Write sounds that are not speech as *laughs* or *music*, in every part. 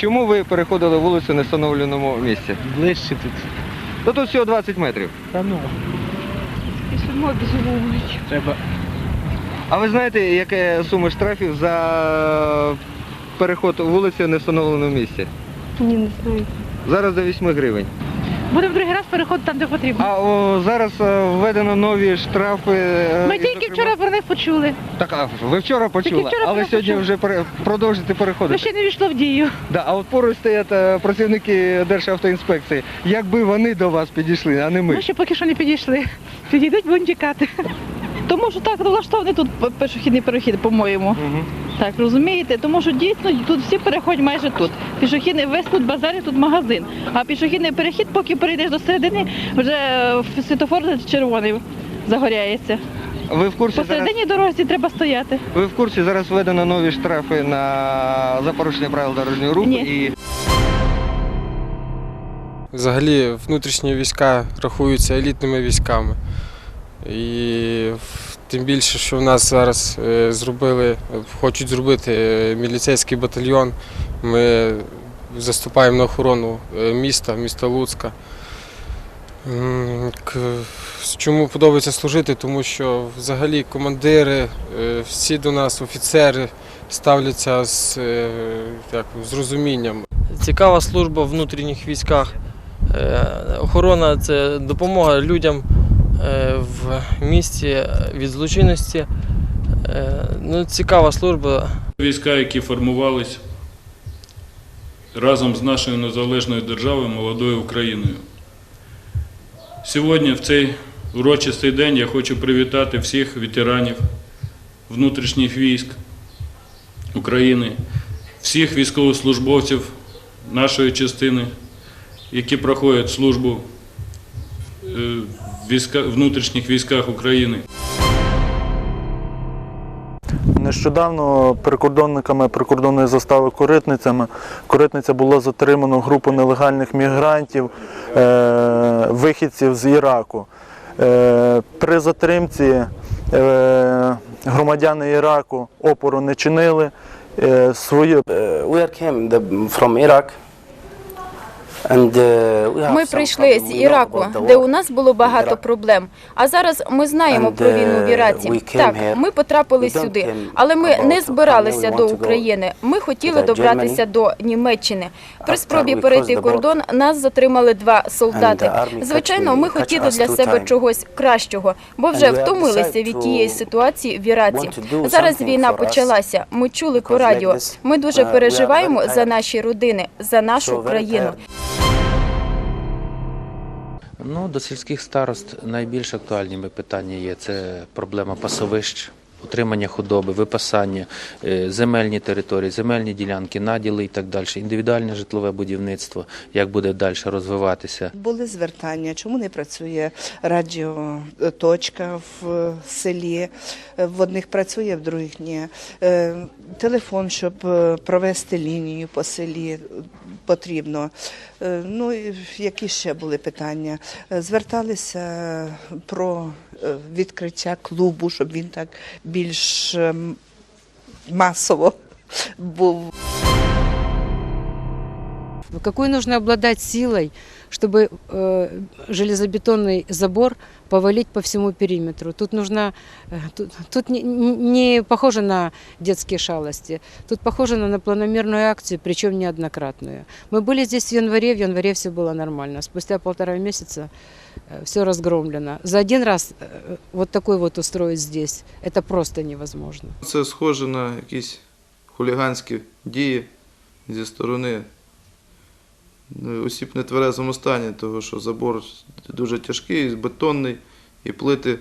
чому ви переходили вулицю в невстановленому місці? Ближче тут. Та тут всього 20 метрів. Та ну. І сама вулицю. Треба. А ви знаєте, яке сума штрафів за переход вулиці в невстановленому місці? Ні, не знаю. Зараз до 8 гривень. Будемо другий раз переходити там, де потрібно. А о, зараз е, введено нові штрафи. е, Ми і, тільки зокрема- вчора про них почули. Так, а ви вчора почули, вчора але про сьогодні почули. вже пере- переходити. ще не війшло в дію. Да, а от поруч стоять е, працівники Державтоінспекції. Якби вони до вас підійшли, а не ми. Ми ще поки що не підійшли. Підійдуть, будемо чекати. Тому що так влаштований тут пішохідний перехід, по-моєму. Мгм. Так, розумієте? Тому що дійсно тут всі переходять майже тут. Пішохідний весь тут базар, тут магазин. А пішохідний перехід, поки перейдеш до середини, вже світофор червоний загоряється. Ви в курсі зараз, Посередині дорозі треба стояти. ви в курсі зараз введено нові штрафи на за порушення правил дорожнього руху Ні. і Взагалі внутрішні війська рахуються елітними військами. І тим більше, що в нас зараз е, зробили, хочуть зробити е, міліцейський батальйон. Ми заступаємо на охорону е, міста, міста Луцька. Чому подобається служити? Тому що взагалі командири, всі до нас офіцери ставляться з, як, з розумінням. Цікава служба в внутрішніх військах. Охорона це допомога людям в місті від злочинності. Е, Ну, цікава служба. Війська, які формувались разом з нашою незалежною державою, молодою Україною. Сьогодні, в цей урочистий день, я хочу привітати всіх ветеранів внутрішніх військ України, всіх військовослужбовців нашої частини, які проходять службу е, війська- внутрішніх військах України. Нещодавно прикордонниками прикордонної застави коритницями коритниця було затримано групу нелегальних мігрантів, е, вихідців з Іраку. Е, при затримці е, громадяни Іраку опору не чинили. Е, свої Uh, we are came the, from Iraq. Ми прийшли з Іраку, де у нас було багато проблем. А зараз ми знаємо про війну в uh, Іраці. Так, ми потрапили сюди, але ми не збиралися до України. Ми хотіли добратися до Німеччини. При спробі перейти кордон нас затримали два солдати. Звичайно, ми хотіли для себе чогось кращого, бо вже втомилися від тієї ситуації в Іраці. Зараз війна почалася. Ми чули по радіо. Ми дуже uh, переживаємо за наші родини, за нашу країну. Ну, до сільських старост найбільш актуальними питання є це проблема пасовищ, утримання худоби, випасання, е, земельні території, земельні ділянки, наділи і так далі, індивідуальне житлове будівництво, як буде далі розвиватися. Були звертання, чому не працює радіоточка в селі. В одних працює, в других ні. Е, Телефон, щоб е, провести лінію по селі, е, потрібно. Е, Ну, які ще були питання? Е, Зверталися про е, відкриття клубу, щоб він так більш ем, масово був. Какой нужно обладать силой, чтобы э, железобетонный забор повалить по всему периметру? Тут нужно, э, тут, тут не, не похоже на детские шалости, тут похоже на планомерную акцию, причем неоднократную. Мы были здесь в январе, в январе все было нормально. Спустя полтора месяца все разгромлено. За один раз э, вот такой вот устроить здесь, это просто невозможно. Це схоже на якісь хуліганські дії зі сторони ну, осіб нетверезому стані, тому що забор дуже тяжкий, бетонний, і плити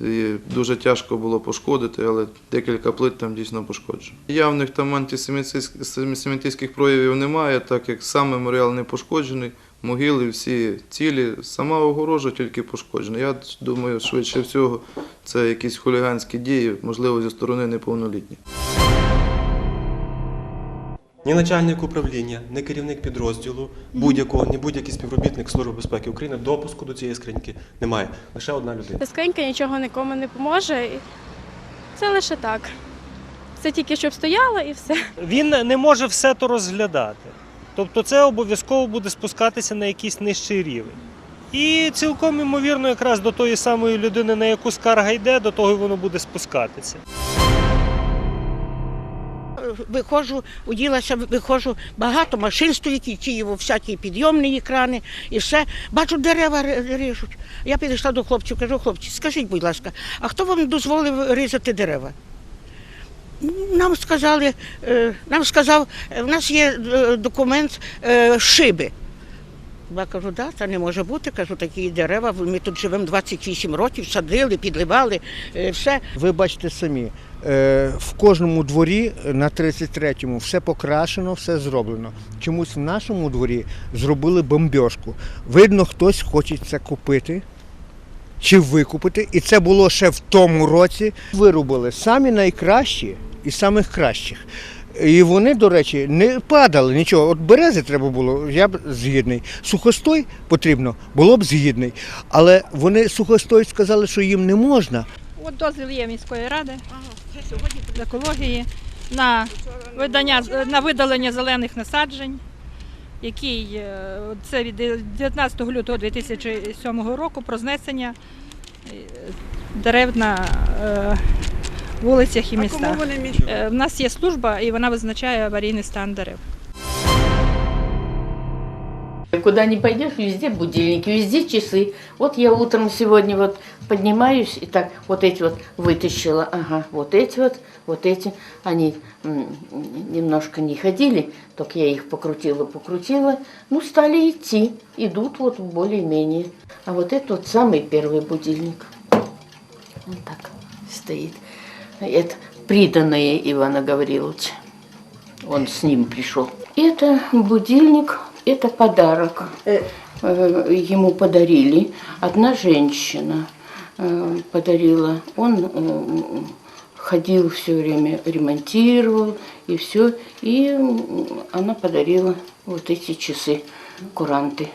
і дуже тяжко було пошкодити, але декілька плит там дійсно пошкоджено. Явних там антисемітських проявів немає, так як сам меморіал не пошкоджений, могили всі цілі, сама огорожа тільки пошкоджена. Я думаю, швидше всього, це якісь хуліганські дії, можливо, зі сторони неповнолітніх. Ні начальник управління, ні керівник підрозділу, будь-якого, ні будь-який співробітник Служби безпеки України допуску до цієї скриньки немає. Лише одна людина. Скринька нічого нікому не поможе. Це лише так. Це тільки щоб стояла і все. Він не може все то розглядати. Тобто це обов'язково буде спускатися на якийсь нижчий рівень. І цілком ймовірно, якраз до тої самої людини, на яку скарга йде, до того й воно буде спускатися. Виходжу, уділася, виходжу, багато машин стоїть, і ті всякі підйомні екрани, і все. Бачу, дерева ріжуть. Я підійшла до хлопців, кажу, хлопці, скажіть, будь ласка, а хто вам дозволив різати дерева? Нам сказали, е, нам сказав, е, в нас є е, документ шиби. Я кажу, да, це не може бути. Кажу, такі дерева. Ми тут живемо 28 років, садили, підливали, все. Ви бачите самі, в кожному дворі на 33-му все покрашено, все зроблено. Чомусь в нашому дворі зробили бомбьошку. Видно, хтось хоче це купити чи викупити. І це було ще в тому році. Вирубили самі найкращі і самих кращих. І вони, до речі, не падали нічого. От берези треба було, я б згідний. Сухостой потрібно, було б згідний. Але вони сухостой сказали, що їм не можна. От дозвіл є міської ради з екології на видання на видалення зелених насаджень, який е, це від 19 лютого 2007 року про знесення е, дерев на е, вулицях і містах. У нас є служба і вона визначає аварійний стан дерев. Куда ни пойдешь, везде будильники, везде часы. Вот я утром сегодня вот поднимаюсь и так вот эти вот вытащила. Ага, вот эти вот, вот эти. Они немножко не ходили, только я их покрутила, покрутила. Ну, стали идти. Идут вот более-менее. А вот это вот самый первый будильник. Он так стоит. Это приданное Ивана Гавриловича. Он с ним пришел. Это будильник, это подарок. Э, Ему подарили. Одна женщина э, подарила. Он э, ходил все время, ремонтировал и все. И она подарила вот эти часы, куранты.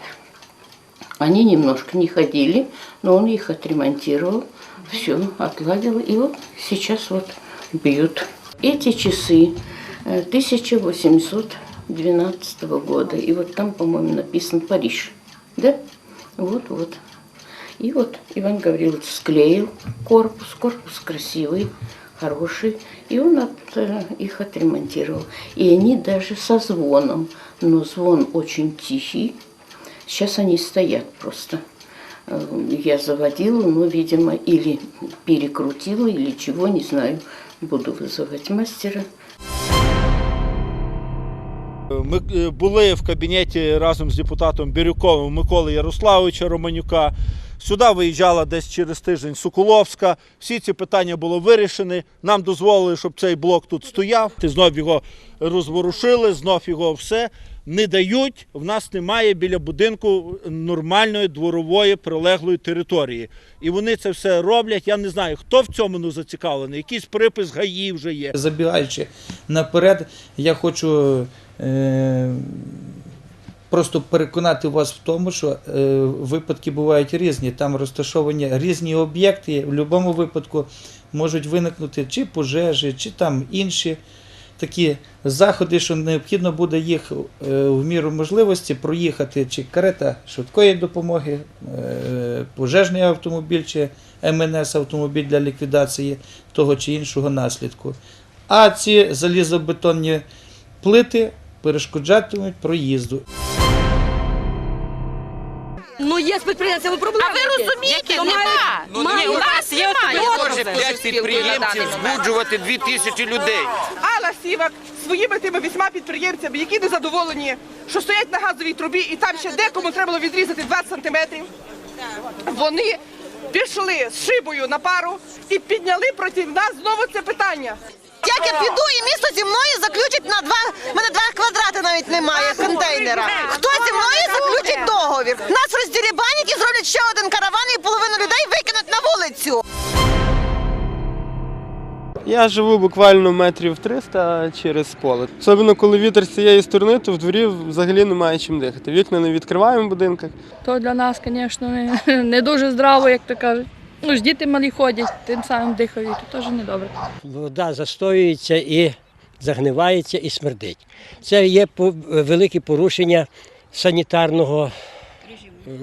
Они немножко не ходили, но он их отремонтировал, все отладил. И вот сейчас вот бьют. Эти часы э, 1812 года. И вот там, по-моему, написан Париж. Да? Вот, вот. И вот Иван Гаврилович склеил корпус. Корпус красивый, хороший. И он от, э, их отремонтировал. И они даже со звоном. Но звон очень тихий. Сейчас они стоят просто. Э, Я заводила, но, видимо, или перекрутила, или чего, не знаю. Буду вызывать мастера. Ми е, були в кабінеті разом з депутатом Бірюковим Миколи Ярославовича Романюка. Сюди виїжджала десь через тиждень Соколовська. Всі ці питання були вирішені. Нам дозволили, щоб цей блок тут стояв. Знов його розворушили, знов його все. Не дають. В нас немає біля будинку нормальної дворової прилеглої території. І вони це все роблять. Я не знаю, хто в цьому не зацікавлений. Якийсь припис ГАІ вже є. Забігаючи наперед, я хочу е, просто переконати вас в тому, що е, випадки бувають різні. Там розташовані різні об'єкти. В будь-якому випадку можуть виникнути чи пожежі, чи там інші такі заходи, що необхідно буде їх е, в міру можливості проїхати, чи карета швидкої допомоги, е, пожежний автомобіль, чи МНС автомобіль для ліквідації того чи іншого наслідку. А ці залізобетонні плити перешкоджатимуть проїзду. Є з підприємцями проблеми. А ви розумієте, нема. Ну, ні, у нас є Не може п'ять підприємців збуджувати дві тисячі людей. Алла Сівак своїми тими вісьма підприємцями, які не задоволені, що стоять на газовій трубі, і там ще декому треба було відрізати 20 сантиметрів. Вони пішли з шибою на пару і підняли проти нас знову це питання. Як я піду і місто зі мною заключить на два, мене два квадрати навіть немає контейнера. Хто зі мною заключить договір? Нас роздірібанять і зроблять ще один караван і половину людей викинуть на вулицю. Я живу буквально метрів 300 через поле. Особливо коли вітер з цієї сторони, то в дворі взагалі немає чим дихати. Вікна не відкриваємо в будинках. То для нас, звісно, не, *laughs* не дуже здраво, як то кажуть. Ну ж діти малі ходять, тим самим дихають, то теж недобре. Вода застоюється і загнивається і смердить. Це є велике порушення санітарного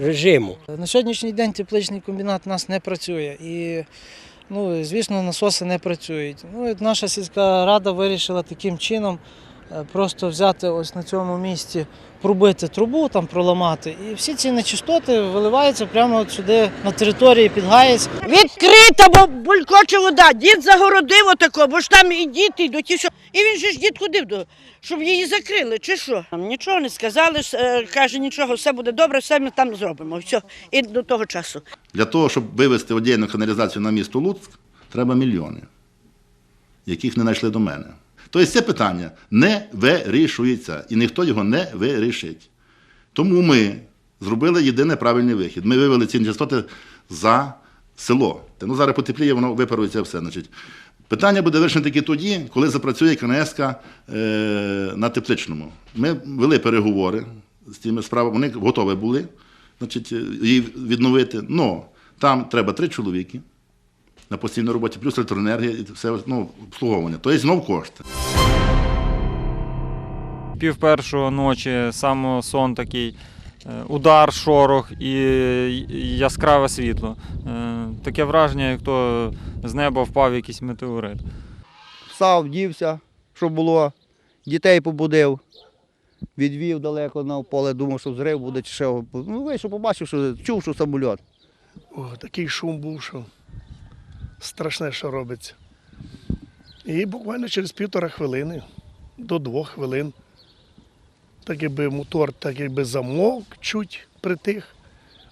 режиму. На сьогоднішній день тепличний комбінат у нас не працює і, ну, звісно, насоси не працюють. Ну, наша сільська рада вирішила таким чином просто взяти ось на цьому місці, пробити трубу, там проламати. І всі ці нечистоти виливаються прямо от сюди на території під Гаєць. Відкрита, бо булькоче вода. Дід загородив отако, бо ж там і діти йдуть, і все. І він же ж дід ходив, до, щоб її закрили, чи що? Нам нічого не сказали, е, каже, нічого, все буде добре, все ми там зробимо. Все. І до того часу. Для того, щоб вивезти одягну каналізацію на місто Луцьк, треба мільйони, яких не знайшли до мене. Тобто це питання не вирішується, і ніхто його не вирішить. Тому ми зробили єдиний правильний вихід. Ми вивели ці частоти за село. Ну, зараз потепліє, воно випарується все. Значить. Питання буде вирішено тільки тоді, коли запрацює КНСК е, на тепличному. Ми вели переговори з тими справами, вони готові були значить, е, її відновити. Но там треба три чоловіки на постійній роботі, плюс електроенергія і все ну, обслуговування. Тобто знов кошти. Пів першого ночі, саме сон такий, е, удар, шорох і яскраве світло. Е, Таке враження, як то з неба впав якийсь метеорит. Встав, дівся, що було, дітей побудив, відвів далеко на поле, думав, що зрив буде чи що. Ну, вийшов, побачив, що чув, що самоліт. О, такий шум був, що страшне, що робиться. І буквально через півтора хвилини до двох хвилин, так якби мотор так якби замовк, чуть притих,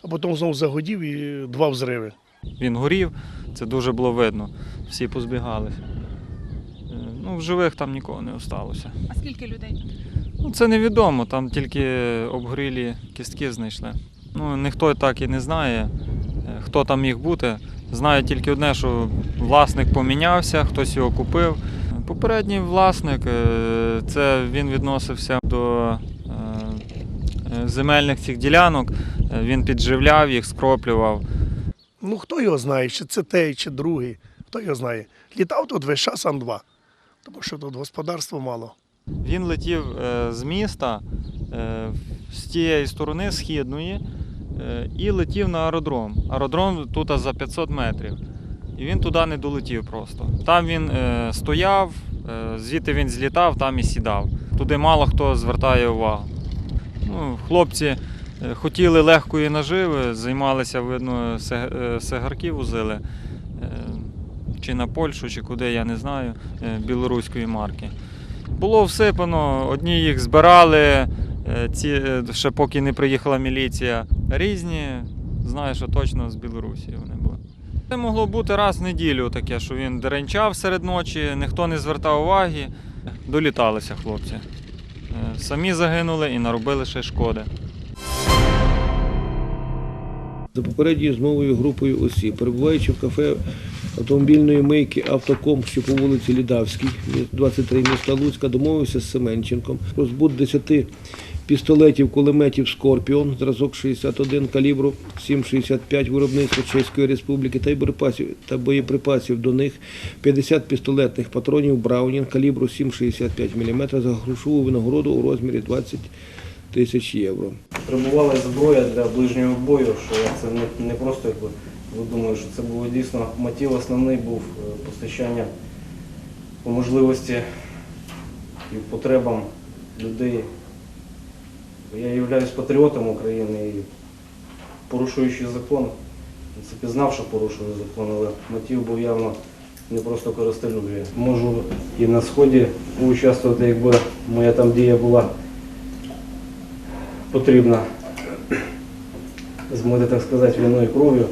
а потім знову загодів і два взриви. Він горів, це дуже було видно. Всі позбігалися. Е, Ну, в живих там нікого не залишилося. А скільки людей? Ну, це невідомо, там тільки обгорілі кістки знайшли. Ну, ніхто так і не знає, е, хто там міг бути. Знає тільки одне, що власник помінявся, хтось його купив. Попередній власник, е, це він відносився до е, е, земельних цих ділянок, він підживляв їх, скроплював. Ну хто його знає, чи це той, чи другий, хто його знає. Літав тут весь час Ан-2, тому що тут господарства мало. Він летів з міста з тієї сторони східної і летів на аеродром. Аеродром тут за 500 метрів. І він туди не долетів просто. Там він е, стояв, е, звідти він злітав, там і сідав. Туди мало хто звертає увагу. Ну, хлопці е, хотіли легкої наживи, займалися, видно, сигарки возили. Чи на Польщу, чи куди, я не знаю, білоруської марки. Було всипано, одні їх збирали, ці, е, ще поки не приїхала міліція. Різні, знаю, що точно з Білорусі вони були. Це могло бути раз в неділю таке, що він деренчав серед ночі, ніхто не звертав уваги. Доліталися хлопці. Е, Самі загинули і наробили ще шкоди. За попередньою змовою групою осіб, перебуваючи в кафе автомобільної мийки Автоком, що по вулиці Лідавській, 23 міста Луцька, домовився з Семенченком про збут 10 пістолетів кулеметів Скорпіон, зразок 61 калібру 7,65 виробництва Чеської Республіки та боєприпасів, та боєприпасів до них, 50 пістолетних патронів Браунінг калібру 7,65 мм за грошову винагороду у розмірі 20 тисяч євро. Прибувала зброя для ближнього бою, що це не, просто якби ви думаю, що це було дійсно мотив основний був е, постачання по можливості і потребам людей. Я являюсь патріотом України і порушуючи закон, принципі, знав, що порушую закон, але мотив був явно не просто користолюбія. Можу і на сході участвувати, якби моя там дія була потрібна змити, так сказати, війною кров'ю.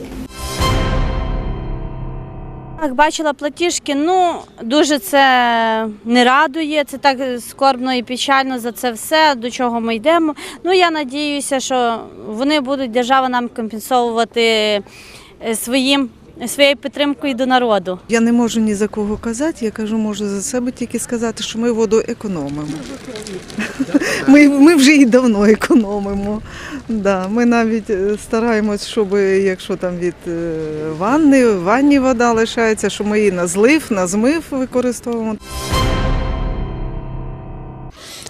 Так, бачила платіжки, ну дуже це не радує. Це так скорбно і печально за це все, до чого ми йдемо. Ну я надіюся, що вони будуть держава нам компенсовувати е, своїм своєю підтримкою до народу. Я не можу ні за кого казати, я кажу, можу за себе тільки сказати, що ми воду економимо. *laughs* Ми, ми вже і давно економимо. Да, ми навіть е, стараємось, щоб якщо там від е, ванни, в ванні вода лишається, що ми її на злив, на змив використовуємо.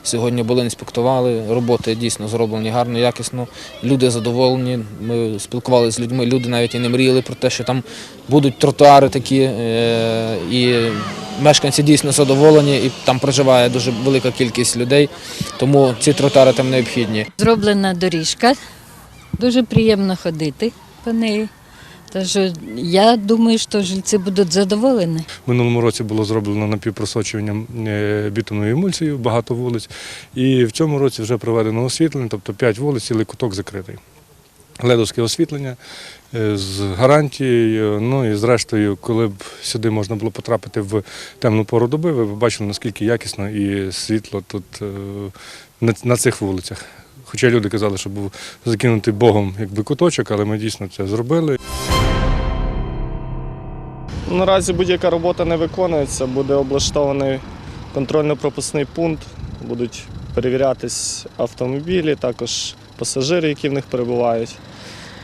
Сьогодні були інспектували, роботи дійсно зроблені гарно, якісно. Люди задоволені. Ми спілкувалися з людьми. Люди навіть і не мріяли про те, що там будуть тротуари такі. е, І мешканці дійсно задоволені, і там проживає дуже велика кількість людей. Тому ці тротуари там необхідні. Зроблена доріжка, дуже приємно ходити по неї. Тож я думаю, що жильці будуть задоволені. Минулому році було зроблено напівпросочування е, бітумною емульсією, багато вулиць. І в цьому році вже проведено освітлення, тобто 5 вулиць, цілий куток закритий. Ледовське освітлення е, з гарантією. Ну і зрештою, коли б сюди можна було потрапити в темну пору доби, ви б бачили, наскільки якісно і світло тут е, на- цих вулицях. Хоча люди казали, що був закинутий Богом якби куточок, але ми дійсно це зробили. Наразі будь-яка робота не виконується, буде облаштований контрольно-пропускний пункт, будуть перевірятись автомобілі, також пасажири, які в них перебувають.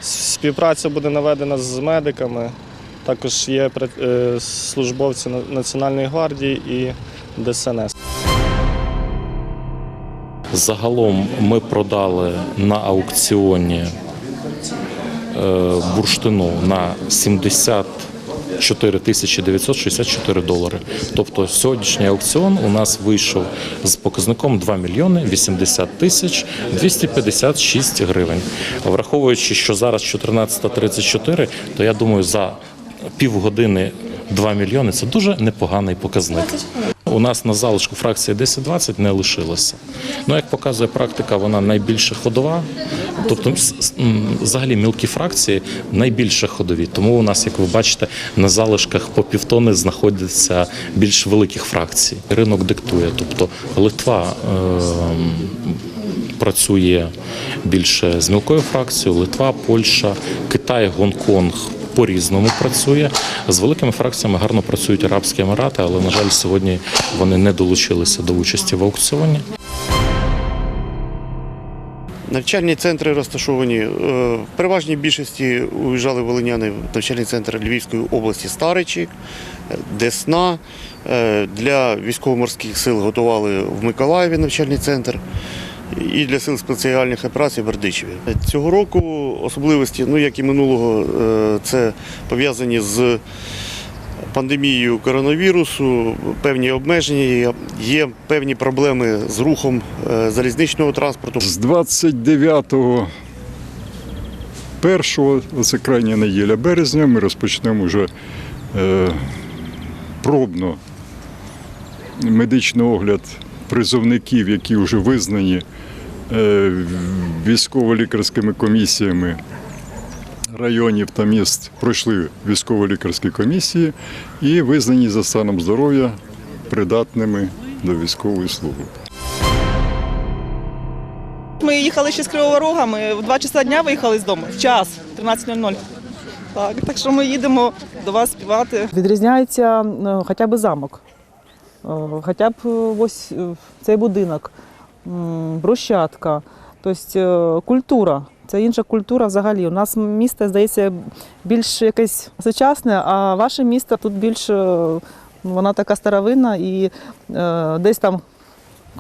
Співпраця буде наведена з медиками, також є е, службовці Національної гвардії і ДСНС. Загалом ми продали на аукціоні е, бурштину на 70 4964 долари. Тобто сьогоднішній аукціон у нас вийшов з показником 2 мільйони 80 тисяч 256 гривень. Враховуючи, що зараз 14.34, то я думаю, за півгодини 2 мільйони це дуже непоганий показник. У нас на залишку фракції 10-20 не лишилося. Ну, як показує практика, вона найбільше ходова. Тобто, взагалі мілкі фракції найбільше ходові. Тому у нас, як ви бачите, на залишках по півтони знаходяться більш великих фракцій. Ринок диктує. Тобто Литва ем, працює більше з мілкою фракцією, Литва, Польща, Китай, Гонконг. По-різному працює з великими фракціями гарно працюють Арабські Емірати, але на жаль, сьогодні вони не долучилися до участі в аукціоні. Навчальні центри розташовані е, в переважній більшості уїжджали волиняни в навчальний центр Львівської області Старичі, е, Десна. Е, Для військово-морських сил готували в Миколаєві навчальний центр і для сил спеціальних операцій Бердичеві. Цього року особливості, ну як і минулого, е, це пов'язані з пандемією коронавірусу, певні обмеження, є, є певні проблеми з рухом е, залізничного транспорту. З 29-го першого, це крайня неділя березня, ми розпочнемо вже е, пробно медичний огляд призовників, які вже визнані е, військово-лікарськими комісіями районів та міст пройшли військово-лікарські комісії і визнані за станом здоров'я придатними до військової служби. Ми їхали ще з Кривого Рога, ми в 2 часа дня виїхали з дому, в час, 13.00. Так, так що ми їдемо до вас співати. Відрізняється е, хоча б замок, хоча б е, ось е, цей будинок, брусчатка, тобто е, культура. Це інша культура взагалі. У нас місто, здається, більш якесь сучасне, а ваше місто тут більш е, вона така старовинна і е, десь там,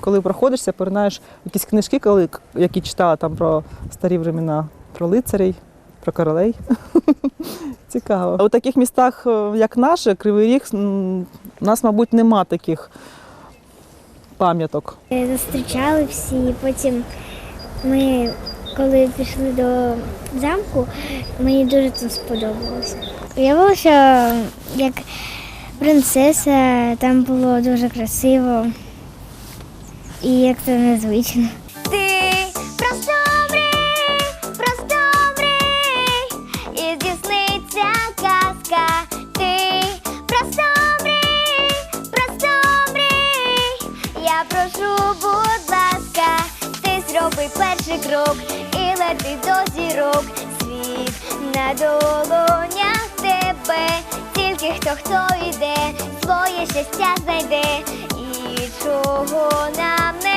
коли проходишся, поринаєш якісь книжки, коли, які читала там про старі времена, про лицарей, про королей. *laughs* Цікаво. А у таких містах, е, як наше, Кривий Ріг, у нас, мабуть, нема таких пам'яток. Зустрічали всі, потім ми, коли пішли до замку, мені дуже тут сподобалося. Уявилося, як принцеса, там було дуже красиво і як це незвично. перший крок і летить до зірок. Світ на долонях тебе, тільки хто хто йде, своє щастя знайде і чого нам не.